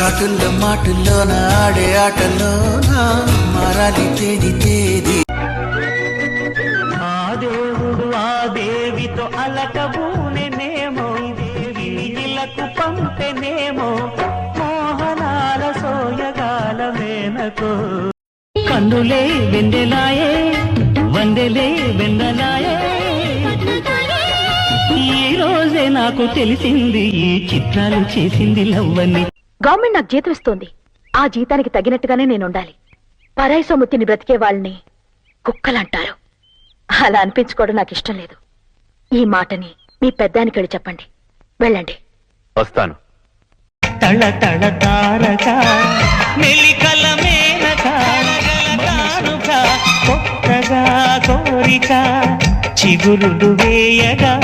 చాటుల్లో మాటుల్లోన ఆడే ఆటలోన మారాలి తేది తేది. ఆ దేవుడు ఆ దేవితో అలకబూనెనేమో. ఇలకు పంపెనేమో. కన్నులే వెందెలాయే వందెలే వెన్నెలాయే. ఈ రోజే నాకు తెలిసింది ఈ చిత్రాలు చేసింది లవ్వని. గవర్నమెంట్ నాకు జీతం ఇస్తోంది. ఆ జీతానికి తగినట్టుగానే నేను ఉండాలి. పరాయి సొమ్ముతిని బ్రతికే వాళ్ళని కుక్కలంటారు. అలా అనిపించుకోవడం నాకు ఇష్టం లేదు. ఈ మాటని మీ పెద్దానికి వెళ్ళి చెప్పండి. వెళ్ళండి. వస్తాను. తళ తళ తారక మెలికల మేనక కొత్తగా కోరిక చిగురులు వేయగా.